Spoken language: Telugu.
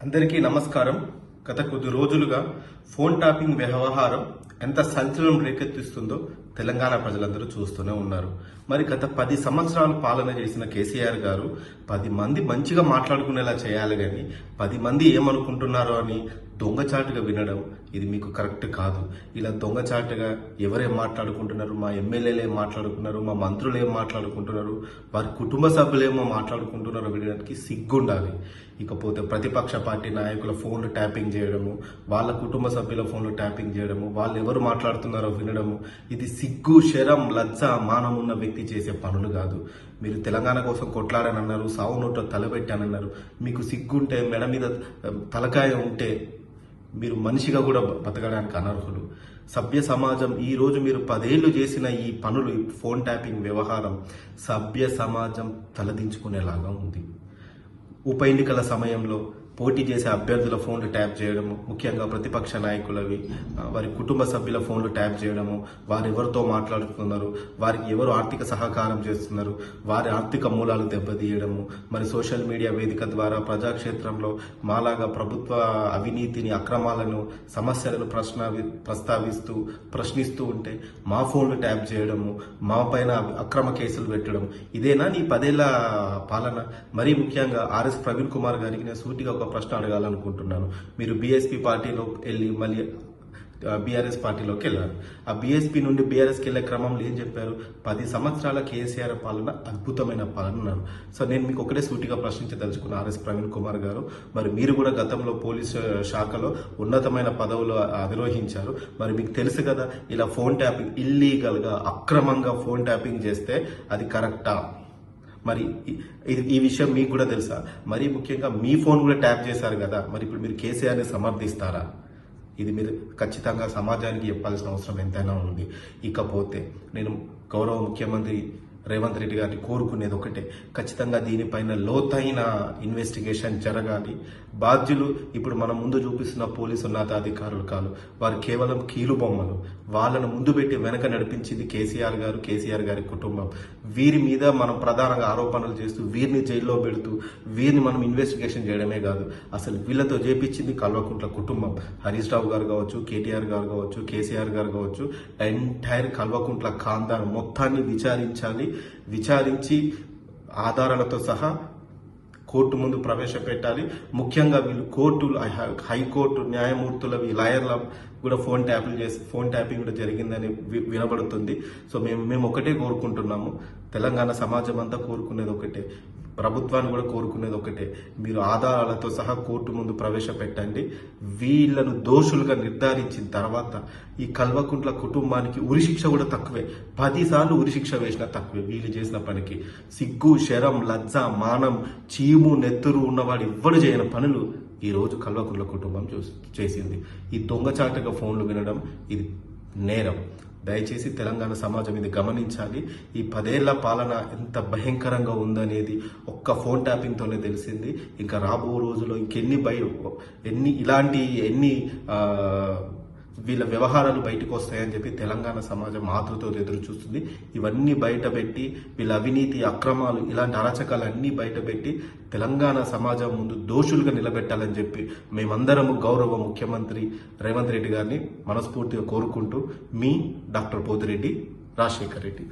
అందరికీ నమస్కారం. గత కొద్ది రోజులుగా ఫోన్ ట్యాపింగ్ వ్యవహారం ఎంత సంచలనం రేకెత్తిస్తుందో తెలంగాణ ప్రజలందరూ చూస్తూనే ఉన్నారు. మరి గత పది సంవత్సరాలు పాలన చేసిన కేసీఆర్ గారు పది మంది మంచిగా మాట్లాడుకునేలా చేయాలి కానీ పది మంది ఏమనుకుంటున్నారో అని దొంగచాటుగా వినడం ఇది మీకు కరెక్ట్ కాదు. ఇలా దొంగచాటుగా ఎవరేం మాట్లాడుకుంటున్నారు మా ఎమ్మెల్యేలు ఏం మాట్లాడుకున్నారు మా మంత్రులు ఏం మాట్లాడుకుంటున్నారు వారి కుటుంబ సభ్యులు ఏమో మాట్లాడుకుంటున్నారో వినడానికి సిగ్గుండాలి. ఇకపోతే ప్రతిపక్ష పార్టీ నాయకుల ఫోన్లు ట్యాపింగ్ చేయడము వాళ్ళ కుటుంబ సభ్యుల ఫోన్లు ట్యాపింగ్ చేయడము వాళ్ళు ఎవరు మాట్లాడుతున్నారో వినడము ఇది సిగ్గు శరం లజ్జ మానం ఉన్న వ్యక్తి చేసే పనులు కాదు. మీరు తెలంగాణ కోసం కొట్లాడనన్నారు సావు నోట్లో తలబెట్టానన్నారు మీకు సిగ్గుంటే మెడ మీద తలకాయ ఉంటే మీరు మనిషిగా కూడా బతకడానికి అనర్హులు. సభ్య సమాజం ఈరోజు మీరు పదేళ్ళు చేసిన ఈ పనులు ఫోన్ ట్యాపింగ్ వ్యవహారం సభ్య సమాజం తలదించుకునేలాగా ఉంది. ఉప ఎన్నికల సమయంలో పోటీ చేసే అభ్యర్థుల ఫోన్లు ట్యాప్ చేయడము ముఖ్యంగా ప్రతిపక్ష నాయకులవి వారి కుటుంబ సభ్యుల ఫోన్లు ట్యాప్ చేయడము వారు ఎవరితో మాట్లాడుతున్నారు వారికి ఎవరు ఆర్థిక సహకారం చేస్తున్నారు వారి ఆర్థిక మూలాలు దెబ్బతీయడము మరి సోషల్ మీడియా వేదిక ద్వారా ప్రజాక్షేత్రంలో మాలాగా ప్రభుత్వ అవినీతిని అక్రమాలను సమస్యలను ప్రశ్న ప్రస్తావిస్తూ ప్రశ్నిస్తూ ఉంటే మా ఫోన్లు ట్యాప్ చేయడము మా పైన అక్రమ కేసులు పెట్టడం ఇదేనా నీ పదేళ్ళ పాలన? మరీ ముఖ్యంగా ఆర్ఎస్ ప్రవీణ్ కుమార్ గారికి నేను సూటిగా ఒక ప్రశ్న అడగాలనుకుంటున్నాను. మీరు బీఎస్పీ పార్టీలో వెళ్ళి మళ్ళీ బీఆర్ఎస్ పార్టీలోకి వెళ్ళారు ఆ బీఎస్పీ నుండి బీఆర్ఎస్కి వెళ్ళే క్రమంలో ఏం చెప్పారు? పది సంవత్సరాల కేసీఆర్ పాలన అద్భుతమైన పాలన అన్నారు. సో నేను మీకు ఒకటే సూటిగా ప్రశ్నించదలుచుకున్న ఆర్ఎస్ ప్రవీణ్ కుమార్ గారు మరి మీరు కూడా గతంలో పోలీస్ శాఖలో ఉన్నతమైన పదవులు అధిరోహించారు. మరి మీకు తెలుసు కదా ఇలా ఫోన్ ట్యాపింగ్ ఇల్లీగల్గా అక్రమంగా ఫోన్ ట్యాపింగ్ చేస్తే అది కరెక్టా? మరి ఈ- ఇది ఈ విషయం మీకు కూడా తెలుసా? మరి ముఖ్యంగా మీ ఫోన్ కూడా ట్యాప్ చేశారు కదా. మరి ఇప్పుడు మీరు కేసీఆర్ని సమర్థిస్తారా? ఇది మీరు ఖచ్చితంగా సమాజానికి చెప్పాల్సిన అవసరం ఎంతైనా ఉంది. ఇకపోతే నేను గౌరవ ముఖ్యమంత్రి రేవంత్ రెడ్డి గారిని కోరుకునేది ఒకటే. ఖచ్చితంగా దీనిపైన లోతైన ఇన్వెస్టిగేషన్ జరగాలి. బాధ్యులు ఇప్పుడు మన ముందు చూపిస్తున్న పోలీసు ఉన్నతాధికారులు కాదు వారు కేవలం కీలు బొమ్మలు. వాళ్ళను ముందు పెట్టి వెనక నడిపించింది కేసీఆర్ గారు కేసీఆర్ గారి కుటుంబం. వీరి మీద మనం ప్రధానంగా ఆరోపణలు చేస్తూ వీరిని జైల్లో పెడుతూ వీరిని మనం ఇన్వెస్టిగేషన్ చేయడమే కాదు అసలు వీళ్ళతో చేపించింది కల్వకుంట్ల కుటుంబం. హరీష్ రావు గారు కావచ్చు కేటీఆర్ గారు కావచ్చు కేసీఆర్ గారు కావచ్చు ఎంటైర్ కల్వకుంట్ల ఖాందాన్ మొత్తాన్ని విచారించాలి. విచారించి ఆధారాలతో సహా కోర్టు ముందు ప్రవేశపెట్టాలి. ముఖ్యంగా వీళ్ళు కోర్టులు హై- హైకోర్టు న్యాయమూర్తులవి లాయర్ల కూడా ఫోన్ ట్యాపింగ్ చేసి ఫోన్ ట్యాపింగ్ కూడా జరిగిందని వి- వినబడుతుంది. సో మేము మేము ఒకటే కోరుకుంటున్నాము. తెలంగాణ సమాజం అంతా కోరుకునేది ఒకటే. ప్రభుత్వాన్ని కూడా కోరుకునేది ఒకటే. మీరు ఆధారాలతో సహా కోర్టు ముందు ప్రవేశపెట్టండి. వీళ్ళను దోషులుగా నిర్ధారించిన తర్వాత ఈ కల్వకుంట్ల కుటుంబానికి ఉరిశిక్ష కూడా తక్కువే. పదిసార్లు ఉరిశిక్ష వేసినా తక్కువే. వీళ్ళు చేసిన పనికి సిగ్గు శరం లజ్జ మానం చీము నెత్తురు ఉన్నవాడు ఎవ్వడు చేయని పనులు ఈరోజు కల్వకుంట్ల కుటుంబం చూసి చేసింది. ఈ దొంగచాటుగా ఫోన్లు వినడం ఇది నేరం. దయచేసి తెలంగాణ సమాజం ఇది గమనించాలి. ఈ పదేళ్ళ పాలన ఎంత భయంకరంగా ఉందనేది ఒక్క ఫోన్ ట్యాపింగ్తోనే తెలిసింది. ఇంకా రాబో రోజుల్లో ఇంకెన్ని భయ ఎన్ని ఇలాంటి ఎన్ని వీళ్ళ వ్యవహారాలు బయటకు వస్తాయని చెప్పి తెలంగాణ సమాజం ఆతృతో ఎదురు చూస్తుంది ఇవన్నీ బయటపెట్టి వీళ్ళ అవినీతి అక్రమాలు ఇలాంటి అరాచకాలు అన్నీ బయటపెట్టి తెలంగాణ సమాజం ముందు దోషులుగా నిలబెట్టాలని చెప్పి మేమందరము గౌరవ ముఖ్యమంత్రి రేవంత్ రెడ్డి గారిని మనస్ఫూర్తిగా కోరుకుంటూ మీ డాక్టర్ పోతిరెడ్డి రాజశేఖర్ రెడ్డి.